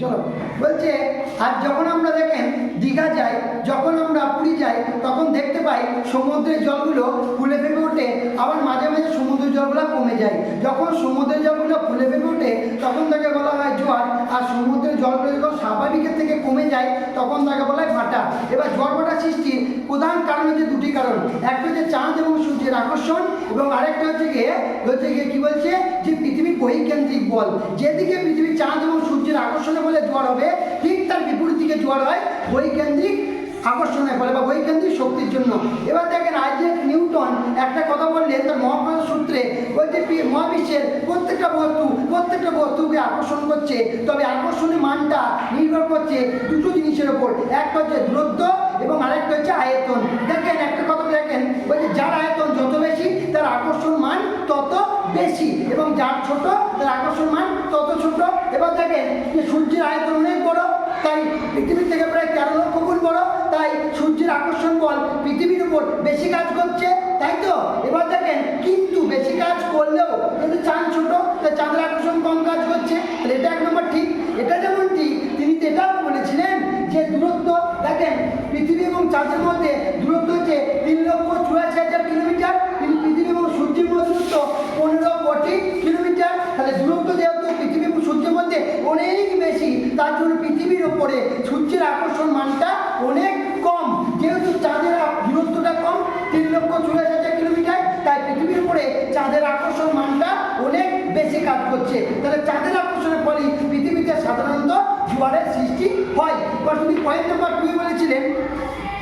চলো। বলছে, আর যখন আমরা দেখেন দীঘা যাই, যখন আমরা পুরী যাই, তখন দেখতে পাই সমুদ্রের জলগুলো ফুলে ফেপে ওঠে। আবার মাঝে মাঝে সমুদ্রের জলগুলো কমে যায়। যখন সমুদ্রের জলগুলো ফুলে ফেপে ওঠে, তখন তাকে বলা হয় জোয়ার। আর সমুদ্রের জলগুলো যখন স্বাভাবিকের থেকে কমে যায়, তখন তাকে বলা হয় ভাটা। এবার জোয়ার ভাটা সৃষ্টির প্রধান কারণ দুটি কারণ একটা হচ্ছে চাঁদ এবং সূর্যের আকর্ষণ এবং আরেকটা হচ্ছে গিয়ে হচ্ছে গিয়ে কি বলছে? যে পৃথিবীর বহিকেন্দ্রিক বল। যেদিকে পৃথিবীর চাঁদ এবং সূর্যের আকর্ষণে বলে জোয়ার হবে, ঠিক তার বিপরীত দিকে জোয়ার হয় বহিকেন্দ্রিক আকর্ষণের ফলে বা বৈকেন্দ্রিক শক্তির জন্য। এবার দেখেন আইজেক নিউটন একটা কথা বললেন, তার মহাকর্ষ সূত্রে, বলছে পি- মহাবিশ্বের প্রত্যেকটা বস্তু, প্রত্যেকটা বস্তুকে আকর্ষণ করছে। তবে আকর্ষণের মানটা নির্ভর করছে দুটো জিনিসের ওপর। একটা হচ্ছে দূরত্ব এবং আরেকটা হচ্ছে আয়তন। দেখেন একটা কথা দেখেন বলছে যার আয়তন যত বেশি, তার আকর্ষণ মান তত বেশি। এবং যার ছোট, তার আকর্ষণ মান তত ছোট। এবার দেখেন যে সূর্যের আয়তন অনেক বড়, তাই পৃথিবীর থেকে প্রায় তেরো লক্ষ গুণ বড়। তাই সূর্যের আকর্ষণ বল পৃথিবীর উপর বেশি কাজ করছে, তাই তো? এবার দেখেন, কিন্তু বেশি কাজ করলেও কিন্তু চাঁদ ছোট, তাই চাঁদের আকর্ষণ কম। চাঁদের মধ্যে দূরত্ব হচ্ছে তিন লক্ষ চুরাশি হাজার কিলোমিটার। কিন্তু পৃথিবী এবং সূর্যের মধ্যে দূরত্ব পনেরো কোটি কিলোমিটার। তাহলে দূরত্ব যেহেতু পৃথিবী সূর্যের মধ্যে অনেক বেশি, তার জন্য পৃথিবীর ওপরে সূর্যের আকর্ষণ মানটা অনেক কম। যেহেতু চাঁদের দূরত্বটা কম, তিন লক্ষ চুরাশি হাজার কিলোমিটার, তাই পৃথিবীর উপরে চাঁদের আকর্ষণ মানটা অনেক বেশি কাজ করছে। তাহলে চাঁদের আকর্ষণের ফলে পৃথিবীতে সাধারণত জোয়ারের সৃষ্টি হয়। এবার তুমি পয়েন্ট নাম্বার টু বলেছিলেন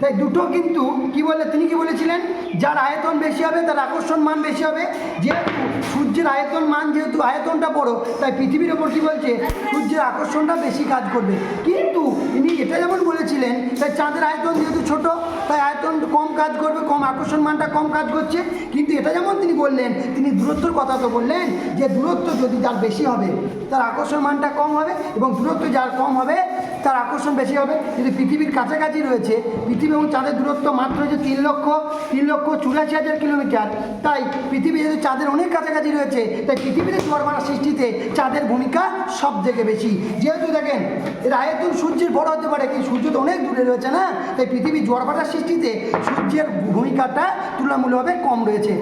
তাই দুটো কিন্তু কি বলে, তিনি কি বলেছিলেন? যার আয়তন বেশি হবে, তার আকর্ষণ মান বেশি হবে। যেহেতু সূর্যের আয়তন মান যেহেতু আয়তনটা বড়, তাই পৃথিবীর ওপর কি বলছে, সূর্যের আকর্ষণটা বেশি কাজ করবে। কিন্তু তিনি এটা যেমন বলেছিলেন, তাই চাঁদের আয়তন যেহেতু ছোট, তাই আয়তন কম কাজ করবে, কম আকর্ষণ মানটা কম কাজ করছে। কিন্তু এটা যেমন তিনি বললেন, তিনি দূরত্বর কথা তো বললেন, যে দূরত্ব যদি যার বেশি হবে, তার আকর্ষণ মানটা কম হবে, এবং দূরত্ব যার কম হবে তার আকর্ষণ বেশি হবে। কিন্তু পৃথিবীর কাছাকাছি রয়েছে। পৃথিবী এবং চাঁদের দূরত্ব মাত্র যে তিন লক্ষ তিন লক্ষ চুরাশি হাজার কিলোমিটার। তাই পৃথিবী যেহেতু চাঁদের অনেক কাছাকাছি রয়েছে তাই পৃথিবীতে জোয়ার ভাটা সৃষ্টিতে চাঁদের ভূমিকা সব থেকে বেশি। যেহেতু দেখেন এর আয়তন সূর্যের বড় হতে পারে কিন্তু সূর্য তো অনেক দূরে রয়েছে না? তাই পৃথিবীর জোয়ার ভাটার সৃষ্টিতে সূর্যের ভূমিকাটা তুলনামূলকভাবে কম রয়েছে।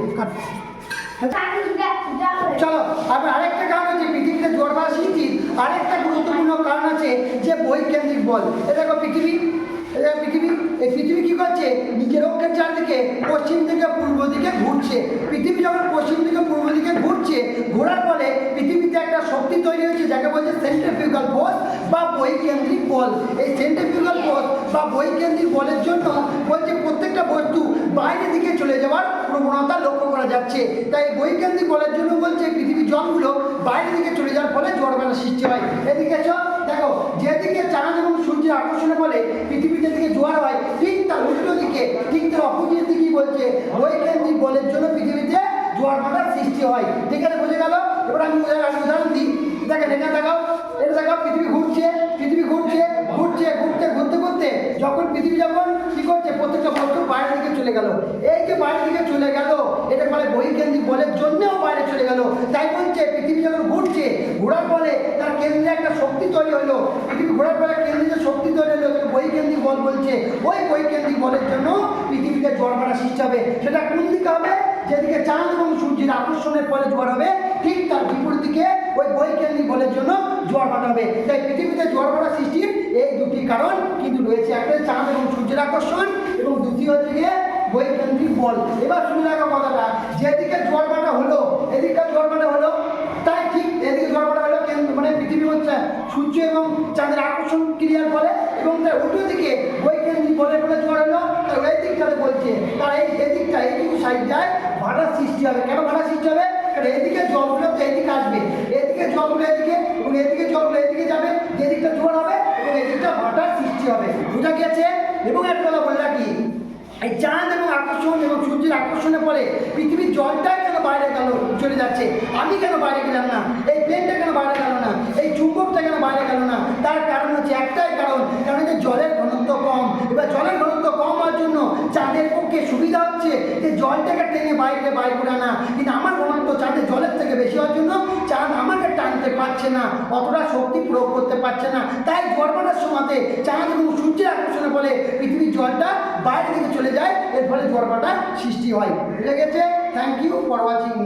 চলো আবার আরেকটা কারণ হচ্ছে পৃথিবীতে জোয়ার ভাটা সৃষ্টির আরেকটা গুরুত্বপূর্ণ কারণ আছে যে বৈকেন্দ্রিক বল। দেখো পৃথিবী পৃথিবী, এই পৃথিবী কি করছে? নিজের অক্ষের চারদিকে, পশ্চিম থেকে পূর্ব দিকে ঘুরছে। পৃথিবী যখন পশ্চিম থেকে পূর্ব দিকে ঘুরছে, ঘোরার ফলে পৃথিবীতে একটা শক্তি তৈরি হয়েছে, যাকে বলছে সেন্ট্রিফিউগাল ফোর্স বা বৈকেন্দ্রিক বল। এই সেন্ট্রিফিউগাল ফোর্স বা বৈকেন্দ্রিক বলের জন্য বলছে প্রত্যেকটা বস্তু বাইরের দিকে চলে যাওয়ার প্রবণতা লক্ষ্য করা যাচ্ছে। তাই বৈকেন্দ্রিক বলের জন্য বলছে পৃথিবীর জলগুলো বাইরের দিকে চলে যাওয়ার ফলে জড়বেলা সৃষ্টি হয়। এদিকে দেখো, যেদিকে চাঁদ এবং সূর্যের আকর্ষণের ফলে পৃথিবী যেদিকে জোয়ার হয়, ঠিক তার উল্টো দিকে, ঠিক তার অপোজিট দিকেই বলছে বৈকেন্দ্রিক বলের জন্য পৃথিবীতে জোয়ার ভাটার সৃষ্টি হয়। ঠিক আছে, বুঝে গেল? এবার আমি উদাহরণ দিই। দেখেন এটা দেখাও এটা দেখাও, পৃথিবী ঘুরছে পৃথিবী ঘুরছে ঘুরছে, ঘুরতে ঘুরতে ঘুরতে, যখন পৃথিবী যখন কি করছে, প্রত্যেকটা বস্তু বাইরের দিকে চলে গেল। এই যে বাইরের দিকে চলে গেল এটা ফলে বহিকেন্দ্রিক বলের জন্যও বাইরে চলে গেল। তাই বলছে, পৃথিবী যখন ঘুরছে, ঘোরার ফলে তার কেন্দ্রে একটা শক্তি তৈরি হলো। পৃথিবী ঘোরার ফলে কেন্দ্রে যে শক্তি তৈরি হলো তাকে বহিকেন্দ্রিক বল বলছে। ওই বহিকেন্দ্রিক বলের জন্য পৃথিবীতে ভাটা সৃষ্টি হবে। সেটা কোন দিকে হবে? যেদিকে চাঁদ এবং সূর্যের আকর্ষণের ফলে জোয়ার হবে, ঠিক তার বিপরীত দিকে ওই বৈজ্ঞানিক বলের জন্য জোয়ার হবে। তাই পৃথিবীতে জোয়ার ভাটা সৃষ্টির এই দুটি কারণ কিন্তু রয়েছে। একটা চাঁদ এবং সূর্যের আকর্ষণ এবং দ্বিতীয় গিয়ে বৈজ্ঞানিক বল। এবার শুনে রাখো কথাটা। যেদিকে জোয়ার ভাটা হলো এদিকটা জোয়ার ভাটা হলো তাই ঠিক এদিকে জোয়ার ভাটা হলো মানে পৃথিবী হচ্ছে সূর্য এবং চাঁদের আকর্ষণ ক্রিয়ার ফলে এবং তার উল্টো দিকে বৈজ্ঞানিক বলের ফলে জোয়ার হলো তার ওই দিকটাতে বলছে। তার এই এদিকটা এইটুকু সাইডটায় ভাড়া সৃষ্টি হবে। কেন ভাড়া সৃষ্টি হবে? কারণ এদিকে জলগুলো তো এদিকে আসবে। এদিকে জলগুলো এদিকে এবং এদিকে জলগুলো এদিকে যাবে। এই চাঁদ এবং আকর্ষণ এবং সূর্যের আকর্ষণে পরে পৃথিবীর জলটাই কেন বাইরে গেল, চলে যাচ্ছে? আমি কেন বাইরে গেলাম না? এই প্লেনটা কেন বাইরে গেল না? এই চুম্বকটা কেন বাইরে গেল না? তার কারণ হচ্ছে একটাই কারণ কারণ যে জলের ঘনত্ব। এবার জলের ঘনত্ব কম হওয়ার জন্য চাঁদের পক্ষে সুবিধা হচ্ছে, যে জলটাকে টেনে বাইরে বাইর করে না। কিন্তু আমার ঘনত্ব চাঁদের জলের থেকে বেশি হওয়ার জন্য চাঁদ আমাকে টানতে পারছে না, অতটা শক্তি প্রয়োগ করতে পারছে না। তাই জড়বাটার সময়তে চাঁদ এবং সূর্যের আকর্ষণের ফলে পৃথিবীর জলটা বাইরে দিকে চলে যায়, এর ফলে জড়বাটা সৃষ্টি হয়। বুঝে গেছে? Thank you for watching